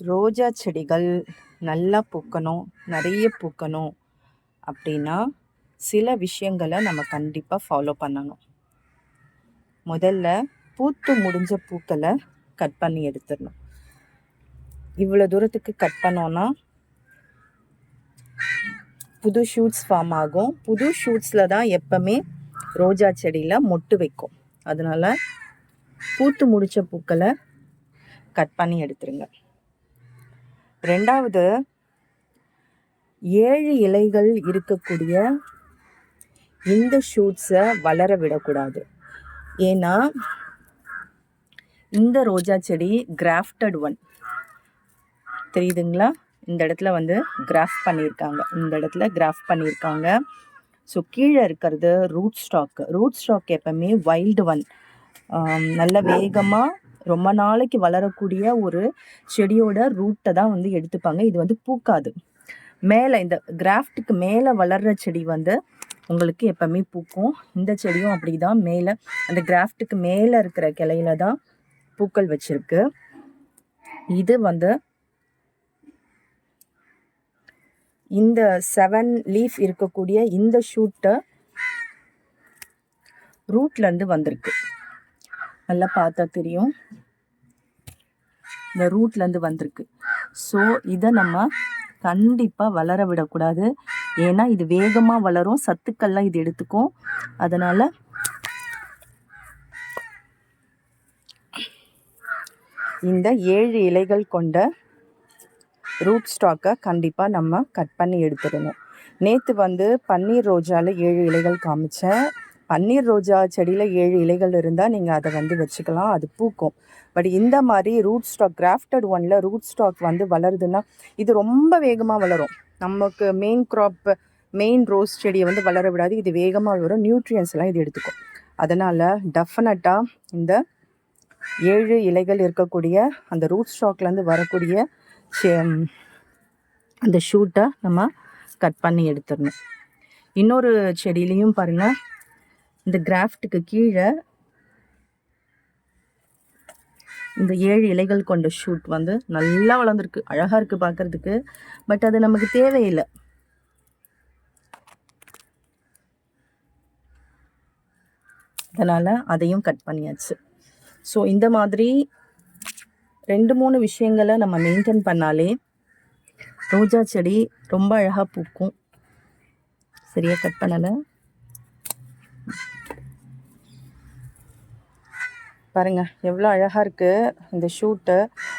ரோஜா செடிகள் நல்லா பூக்கணும் நிறைய பூக்கணும் அப்படின்னா சில விஷயங்களை நம்ம கண்டிப்பாக ஃபாலோ பண்ணணும். முதல்ல பூத்து முடிஞ்ச பூக்களை கட் பண்ணி எடுத்துடணும். இவ்வளோ தூரத்துக்கு கட் பண்ணோன்னா புது ஷூட்ஸ் ஃபார்ம் ஆகும். புது ஷூட்ஸில் தான் எப்போவுமே ரோஜா செடியில் மொட்டு வைக்கும். அதனால் பூத்து முடித்த பூக்களை கட் பண்ணி எடுத்துருங்க. ரெண்டாவது ஏழு இலைகள் இருக்கக்கூடிய இந்த ஷூட்ஸை வளர விடக்கூடாது. ஏன்னா இந்த ரோஜா செடி கிராஃப்டட் ஒன் தெரியுதுங்களா? இந்த இடத்துல வந்து கிராஃப்ட் பண்ணியிருக்காங்க. இந்த இடத்துல கிராஃப்ட் பண்ணியிருக்காங்க. ஸோ கீழே இருக்கிறது ரூட் ஸ்டாக்கு ரூட் ஸ்டாக் எப்பவுமே வைல்டு ஒன் நல்ல வேகமாக ரொம்ப நாளைக்கு வளரக்கூடிய ஒரு செடியோட ரூட்டை தான் வந்து எடுத்துப்பாங்க. இது வந்து பூக்காது. மேலே இந்த கிராஃப்ட்டுக்கு மேலே வளர்கிற செடி வந்து உங்களுக்கு எப்போவுமே பூக்கும். இந்த செடியும் அப்படி தான் மேலே அந்த கிராஃப்ட்டுக்கு மேலே இருக்கிற கிளையில தான் பூக்கள் வச்சுருக்கு. இது வந்து இந்த செவன் லீஃப் இருக்கக்கூடிய இந்த ஷூட்டை ரூட்லேருந்து வந்திருக்கு. நல்லா பார்த்தா தெரியும். இந்த ரூட்லேருந்து வந்திருக்கு. ஸோ இதை நம்ம கண்டிப்பாக வளர விடக்கூடாது. ஏன்னா இது வேகமாக வளரும். சத்துக்கள்லாம் இது எடுத்துக்கும். அதனால் இந்த ஏழு இலைகள் கொண்ட ரூட் ஸ்டாக்கை கண்டிப்பாக நம்ம கட் பண்ணி எடுத்துடணும். நேற்று வந்து பன்னீர் ரோஜாவில் ஏழு இலைகள் காமிச்சேன். பன்னீர் ரோஜா செடியில் ஏழு இலைகள் இருந்தால் நீங்கள் அதை வந்து வச்சுக்கலாம். அது பூக்கும். பட் இந்த மாதிரி ரூட் ஸ்டாக் கிராஃப்டட் ஒனில் ரூட் ஸ்டாக் வந்து வளருதுன்னா இது ரொம்ப வேகமாக வளரும். நமக்கு மெயின் க்ராப் மெயின் ரோஸ் செடியை வந்து வளர விடாது. இது வேகமாக வளரும் நியூட்ரியன்ஸ் எல்லாம் இது எடுத்துக்கும். அதனால் டெஃபினட்டாக இந்த ஏழு இலைகள் இருக்கக்கூடிய அந்த ரூட் ஸ்டாக்லேருந்து வரக்கூடிய அந்த ஷூட்டை நம்ம கட் பண்ணி எடுத்துடணும். இன்னொரு செடியிலையும் பாருங்கள் இந்த கிராஃப்ட்டுக்கு கீழே இந்த ஏழு இலைகள் கொண்ட ஷூட் வந்து நல்லா வளர்ந்துருக்கு. அழகாக இருக்குது பார்க்குறதுக்கு பட் அது நமக்கு தேவையில்லை. அதனால் அதையும் கட் பண்ணியாச்சு. ஸோ இந்த மாதிரி ரெண்டு மூணு விஷயங்களை நம்ம மெயின்டைன் பண்ணாலே ரோஜா செடி ரொம்ப அழகாக பூக்கும். சரியாக கட் பண்ணலை? பாருங்கள் எவ்வளோ அழகாக இருக்குது இந்த ஷூட்டு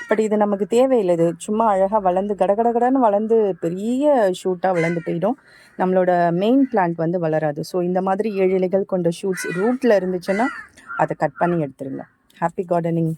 பட் இது நமக்கு தேவையில்லை இது சும்மா அழகாக வளர்ந்து கடகடகடன்னு வளர்ந்து பெரிய ஷூட்டாக வளர்ந்து போயிடும். நம்மளோட மெயின் பிளான்ட் வந்து வளராது. ஸோ இந்த மாதிரி ஏழு இலைகள் கொண்ட ஷூட்ஸ் ரூட்டில் இருந்துச்சுன்னா அதை கட் பண்ணி எடுத்துருங்க. Happy gardening